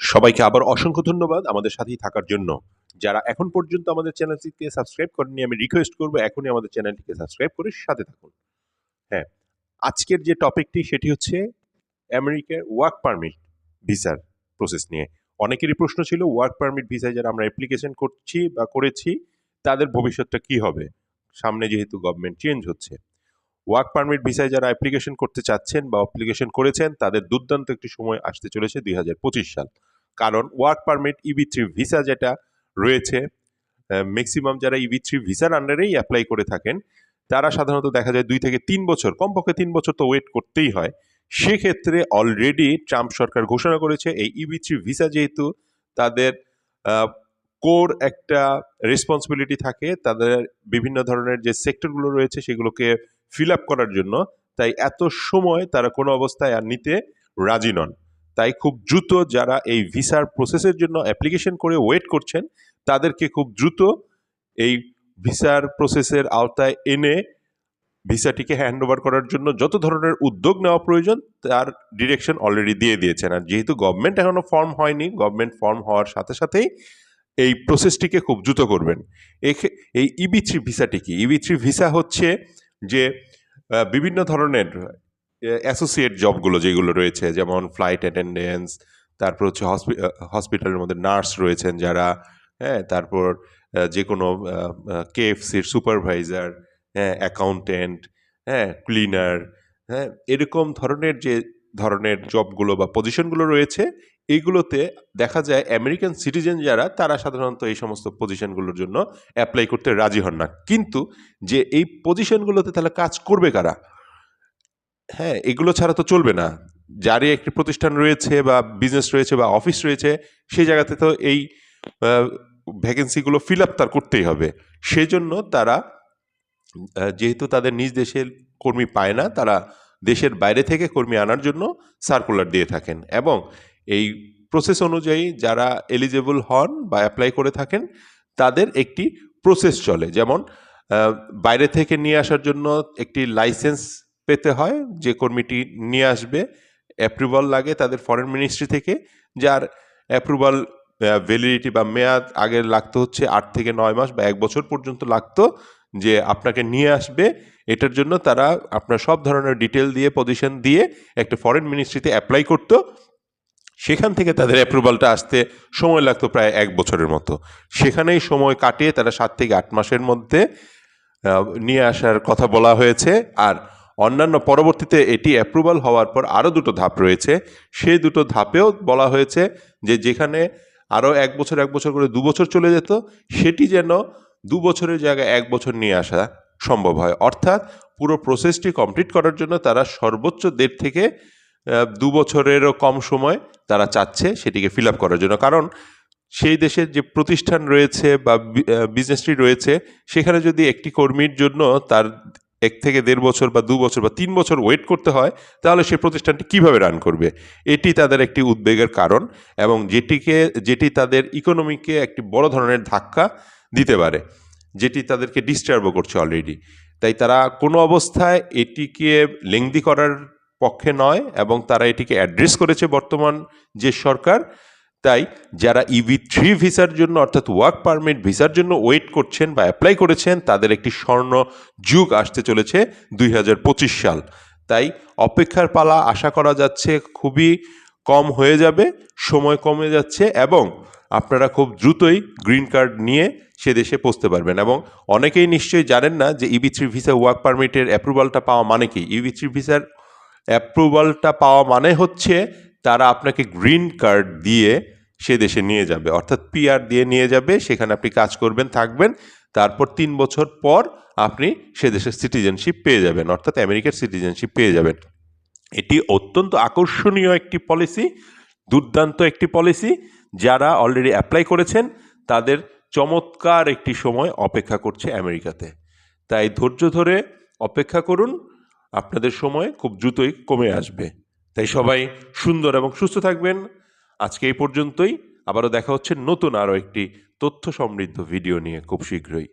সবাইকে আবার অসংখ্য ধন্যবাদ আমাদের সাথেই থাকার জন্য। যারা এখন পর্যন্ত আমাদের চ্যানেলটিকে সাবস্ক্রাইব করেননি, আমি রিকোয়েস্ট করব এখনই আমাদের চ্যানেলটিকে সাবস্ক্রাইব করে সাথে থাকুন। হ্যাঁ আজকের যে টপিকটি সেটি হচ্ছে আমেরিকার ওয়ার্ক পারমিট ভিসার প্রসেস নিয়ে। অনেকেরই প্রশ্ন ছিল ওয়ার্ক পারমিট ভিসায় যারা আমরা অ্যাপ্লিকেশন করছি বা করেছি, তাদের ভবিষ্যৎটা কি হবে? সামনে যেহেতু গভর্নমেন্ট চেঞ্জ হচ্ছে। ওয়ার্ক পারমিট ভিসায় যারা অ্যাপ্লিকেশন করতে চাচ্ছেন বা অ্যাপ্লিকেশন করেছেন, তাদের দুর্দান্ত একটি সময় আসতে চলেছে দুই হাজার পঁচিশ সাল। কারণ work permit EB three visa যেটা রয়েছে ম্যাক্সিমাম যারা ইবি থ্রি ভিসার আন্ডারেই অ্যাপ্লাই করে থাকেন, তারা সাধারণত দেখা যায় দুই থেকে তিন বছর, কমপক্ষে তিন বছর তো ওয়েট করতেই হয়। সেক্ষেত্রে অলরেডি ট্রাম্প সরকার ঘোষণা করেছে, এই ইবি থ্রি ভিসা যেহেতু তাদের কোর একটা রেসপন্সিবিলিটি থাকে, তাদের বিভিন্ন ধরনের যে সেক্টরগুলো রয়েছে সেগুলোকে ফিল আপ করার জন্য, তাই এত সময় তারা কোনো অবস্থায় আর নিতে রাজি নন। তাই খুব দ্রুত যারা এই ভিসার প্রসেসের জন্য অ্যাপ্লিকেশন করে ওয়েট করছেন, তাদেরকে খুব দ্রুত এই ভিসার প্রসেসের আওতায় এনে ভিসাটিকে হ্যান্ড ওভার করার জন্য যত ধরনের উদ্যোগ নেওয়া প্রয়োজন, তার ডিরেকশন অলরেডি দিয়ে দিয়েছেন। আর যেহেতু গভর্নমেন্ট এখনও ফর্ম হয়নি গভর্নমেন্ট ফর্ম হওয়ার সাথে সাথেই এই প্রসেসটিকে খুব দ্রুত করবেন। এই ইবি থ্রি ভিসাটি কি? ইবি থ্রি ভিসা হচ্ছে যে বিভিন্ন ধরনের অ্যাসোসিয়েট জবগুলো যেগুলো রয়েছে, যেমন ফ্লাইট অ্যাটেন্ডেন্স তারপর হচ্ছে হসপিটালের মধ্যে নার্স রয়েছেন যারা হ্যাঁ তারপর যে কোনো কেএফসির সুপারভাইজার হ্যাঁ অ্যাকাউন্টেন্ট হ্যাঁ ক্লিনার হ্যাঁ এরকম ধরনের যে ধরনের জবগুলো বা পজিশনগুলো রয়েছে এইগুলোতে দেখা যায় আমেরিকান সিটিজেন যারা, তারা সাধারণত এই সমস্ত পজিশনগুলোর জন্য অ্যাপ্লাই করতে রাজি হন না। কিন্তু যে এই পজিশনগুলোতে তাহলে কাজ করবে কারা? হ্যাঁ এগুলো ছাড়া তো চলবে না। যারই একটি প্রতিষ্ঠান রয়েছে বা বিজনেস রয়েছে বা অফিস রয়েছে, সেই জায়গাতে তো এই ভ্যাকেন্সিগুলো ফিল আপ তার করতেই হবে। সেজন্য তারা যেহেতু তাদের নিজ দেশের কর্মী পায় না, তারা দেশের বাইরে থেকে কর্মী আনার জন্য সার্কুলার দিয়ে থাকেন এবং এই প্রসেস অনুযায়ী যারা এলিজেবল হন বা অ্যাপ্লাই করে থাকেন, তাদের একটি প্রসেস চলে। যেমন বাইরে থেকে নিয়ে আসার জন্য একটি লাইসেন্স পেতে হয়, যে কর্মীটি নিয়ে আসবে অ্যাপ্রুভাল লাগে তাদের ফরেন মিনিস্ট্রি থেকে, যার অ্যাপ্রুভাল ভ্যালিডিটি বা মেয়াদ আগে লাগতো হচ্ছে আট থেকে নয় মাস বা এক বছর পর্যন্ত লাগতো, যে আপনাকে নিয়ে আসবে, এটার জন্য তারা আপনার সব ধরনের ডিটেল দিয়ে পজিশন দিয়ে একটা ফরেন মিনিস্ট্রিতে অ্যাপ্লাই করতো, সেখান থেকে তাদের অ্যাপ্রুভালটা আসতে সময় লাগতো প্রায় এক বছরের মতো। সেখানেই সময় কাটিয়ে তারা সাত থেকে আট মাসের মধ্যে নিয়ে আসার কথা বলা হয়েছে, আর অন্যান্য পরবর্তীতে এটি অ্যাপ্রুভাল হওয়ার পর আরও দুটো ধাপ রয়েছে। সেই দুটো ধাপেও বলা হয়েছে যে যেখানে আরও এক বছর এক বছর করে দু বছর চলে যেত, সেটি যেন দু বছরের জায়গায় এক বছর নিয়ে আসা সম্ভব হয়। অর্থাৎ পুরো প্রসেসটি কমপ্লিট করার জন্য তারা সর্বোচ্চ দেড় থেকে দু বছরেরও কম সময় তারা চাচ্ছে সেটিকে ফিল আপ করার জন্য। কারণ সেই দেশের যে প্রতিষ্ঠান রয়েছে বা বিজনেসটি রয়েছে, সেখানে যদি একটি কর্মীর জন্য তার এক থেকে দেড় বছর বা দু বছর বা তিন বছর ওয়েট করতে হয়, তাহলে সেই প্রতিষ্ঠানটি কীভাবে রান করবে? এটি তাদের একটি উদ্বেগের কারণ এবং যেটিকে, যেটি তাদের ইকোনমিকে একটি বড় ধরনের ধাক্কা দিতে পারে, যেটি তাদেরকে ডিস্টার্বও করছে অলরেডি তাই তারা কোনো অবস্থায় এটিকে লেংদি করার পক্ষে নয় এবং তারা এটিকে অ্যাড্রেস করেছে বর্তমান যে সরকার তাই যারা ইভি থ্রি ভিসার জন্য, অর্থাৎ ওয়ার্ক পারমিট ভিসার জন্য ওয়েট করছেন বা অ্যাপ্লাই করেছেন, তাদের একটি স্বর্ণ যুগ আসতে চলেছে দুই হাজার পঁচিশ সাল। তাই অপেক্ষার পালা আশা করা যাচ্ছে খুবই কম হয়ে যাবে, সময় কমে যাচ্ছে এবং আপনারা খুব দ্রুতই গ্রিন কার্ড নিয়ে সে দেশে পৌঁছতে পারবেন এবং অনেকেই নিশ্চয়ই জানেন না যে ইবি থ্রি ভিসা ওয়ার্ক পারমিটের অ্যাপ্রুভালটা পাওয়া মানে কি? ইবি থ্রি ভিসার অ্যাপ্রুভালটা পাওয়া মানে হচ্ছে তারা আপনাকে গ্রিন কার্ড দিয়ে সে দেশে নিয়ে যাবে। অর্থাৎ পিআর দিয়ে নিয়ে যাবে, সেখানে আপনি কাজ করবেন, থাকবেন। তারপর তিন বছর পর আপনি সে দেশের সিটিজেনশিপ পেয়ে যাবেন, অর্থাৎ আমেরিকার সিটিজেনশিপ পেয়ে যাবেন। এটি অত্যন্ত আকর্ষণীয় একটি পলিসি দুর্দান্ত একটি পলিসি যারা অলরেডি অ্যাপ্লাই করেছেন, তাদের চমৎকার একটি সময় অপেক্ষা করছে আমেরিকাতে। তাই ধৈর্য ধরে অপেক্ষা করুন, আপনাদের সময় খুব দ্রুতই কমে আসবে। তাই সবাই সুন্দর এবং সুস্থ থাকবেন। আজকে এই পর্যন্তই। আবারও দেখা হচ্ছে নতুন আরও একটি তথ্য সমৃদ্ধ ভিডিও নিয়ে খুব শীঘ্রই।